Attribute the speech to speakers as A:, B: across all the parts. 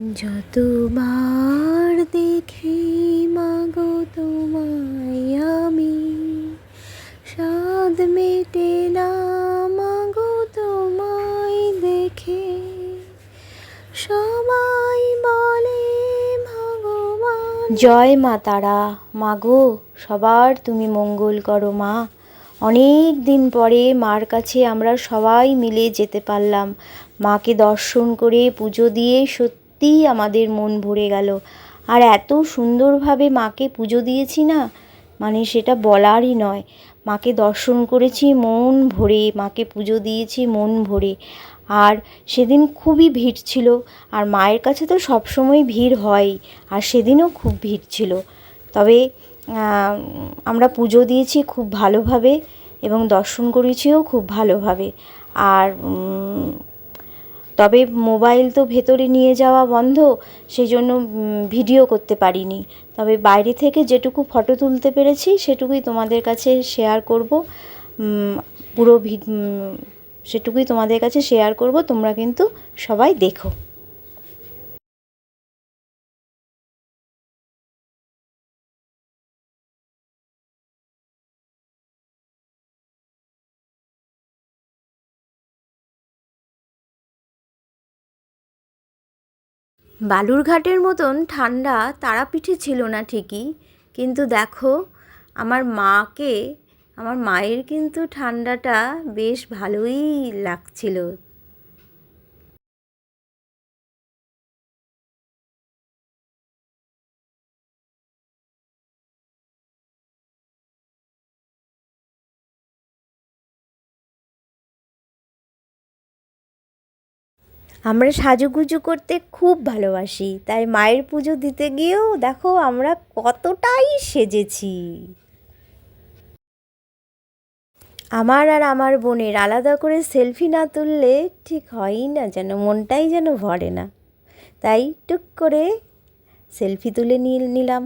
A: যতবার দেখি মাগো তোমায় আমি, স্বাদ মেটে না মাগো তোমায় দেখে। সবাই বলে ভগবান জয় মা তারা, মাগো, সবার তুমি মঙ্গল করো মা। অনেক দিন পরে মার কাছে আমরা সবাই মিলে যেতে পারলাম। মাকে দর্শন করে পুজো দিয়ে সত্যিই আমাদের মন ভরে গেল। আর এত সুন্দরভাবে মাকে পুজো দিয়েছি না মানে সেটা বলারই নয়। মাকে দর্শন করেছি মন ভরে, মাকে পুজো দিয়েছি মন ভরে। আর সেদিন খুবই ভিড় ছিল, আর মায়ের কাছে তো সবসময় ভিড় হয় আর সেদিনও খুব ভিড় ছিল। তবে আমরা পুজো দিয়েছি খুব ভালোভাবে এবং দর্শন করেছিও খুব ভালোভাবে। আর তবে মোবাইল তো ভেতরে নিয়ে যাওয়া বন্ধ সেই জন্য ভিডিও করতে পারিনি। তবে বাইরে থেকে যেটুকু ফটো তুলতে পেরেছি, সেটুকুই তোমাদের কাছে শেয়ার করব। পুরো সেটুকুই তোমাদের কাছে শেয়ার করব। তোমরা কিন্তু সবাই দেখো। বালুরঘাটের মতন ঠান্ডা তারাপীঠে ছিল না ঠিকই। কিন্তু দেখো, আমার মাকে, আমার মায়ের কিন্তু ঠান্ডাটা বেশ ভালোই লাগছিল। আমরা সাজুগুজু করতে খুব ভালোবাসি। তাই মায়ের পুজো দিতে গিয়েও দেখো আমরা কতটাই সেজেছি। আমার আর আমার বোনের আলাদা করে সেলফি না তুললে ঠিক হয়ই না, যেন মনটাই যেন ভরে না। তাই টুক করে সেলফি তুলে নিয়ে নিলাম।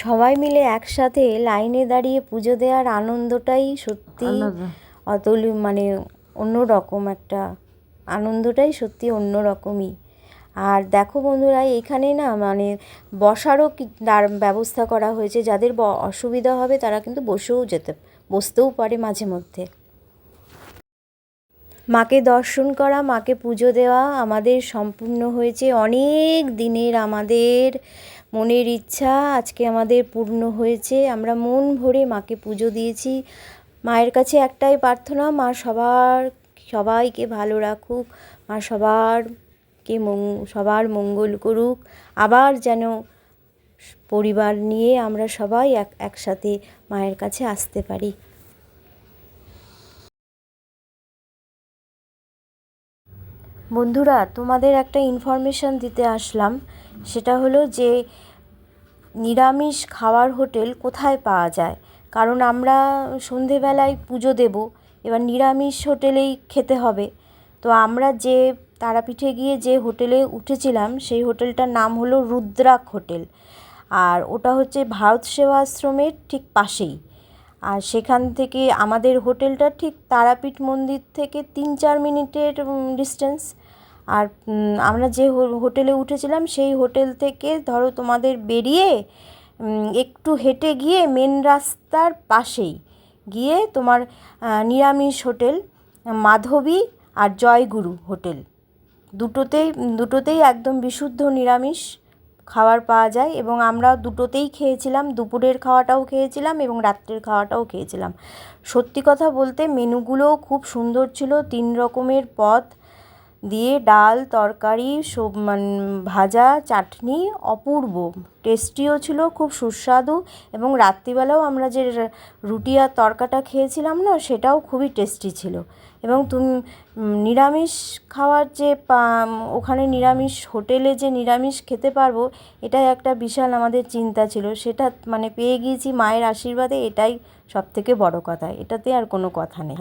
A: সবাই মিলে একসাথে লাইনে দাঁড়িয়ে পুজো দেওয়ার আনন্দটাই সত্যি অতল মানে অন্য রকম একটা আনন্দটাই সত্যি অন্য রকমই আর দেখো বন্ধুরা এখানে না মানে বসারও ব্যবস্থা করা হয়েছে। যাদের অসুবিধা হবে তারা কিন্তু বসেও যেতে বসতেও পারে মাঝে মধ্যে। মাকে দর্শন করা মাকে পুজো দেওয়া আমাদের সম্পূর্ণ হয়েছে। অনেক দিনের আমাদের মনের ইচ্ছা আজকে আমাদের পূর্ণ হয়েছে। আমরা মন ভরে মাকে পুজো দিয়েছি। মায়ের কাছে একটাই প্রার্থনা, মা সবার, সবাইকে ভালো রাখুক, মা সবারকে সবার মঙ্গল করুক। আবার যেন পরিবার নিয়ে আমরা সবাই এক, একসাথে মায়ের কাছে আসতে পারি। বন্ধুরা, তোমাদের একটা ইনফরমেশান দিতে আসলাম। সেটা হলো যে নিরামিষ খাওয়ার হোটেল কোথায় পাওয়া যায়? কারণ আমরা সন্ধেবেলায় পুজো দেবো, এবার নিরামিষ হোটেলেই খেতে হবে। তো আমরা যে তারাপীঠে গিয়ে যে হোটেলে উঠেছিলাম, সেই হোটেলটার নাম হলো রুদ্রাক হোটেল। আর ওটা হচ্ছে ভারত সেবা আশ্রমের ঠিক পাশেই। আর সেখান থেকে আমাদের হোটেলটা ঠিক তারাপীঠ মন্দির থেকে তিন চার মিনিটের ডিস্টেন্স আর আমরা যে হোটেলে উঠেছিলাম, সেই হোটেল থেকে ধরো তোমাদের বেরিয়ে একটু হেঁটে গিয়ে মেন রাস্তার পাশেই গিয়ে তোমার নিরামিষ হোটেল, মাধবী আর জয়গুরু হোটেল। দুটোতেই দুটোতেই একদম বিশুদ্ধ নিরামিষ খাবার পাওয়া যায় এবং আমরা দুটোতেই খেয়েছিলাম, দুপুরের খাওয়াটাও খেয়েছিলাম এবং রাত্রের খাওয়াটাও খেয়েছিলাম। সত্যি কথা বলতে, মেনুগুলোও খুব সুন্দর ছিল, তিন রকমের পদ দিয়ে ডাল, তরকারি, সব মানে ভাজা, চাটনি অপূর্ব। টেস্টিও ছিল, খুব সুস্বাদু এবং রাত্রিবেলাও আমরা যে রুটি আর তরকাটা খেয়েছিলাম না, সেটাও খুবই টেস্টি ছিল। এবং তুমি নিরামিষ খাওয়ার যে ওখানে নিরামিষ, হোটেলে যে নিরামিষ খেতে পারব, এটাই একটা বিশাল আমাদের চিন্তা ছিল। সেটা মানে পেয়ে গিয়েছি মায়ের আশীর্বাদে, এটাই সব থেকে বড় কথা। এটাতে আর কোনো কথা নেই।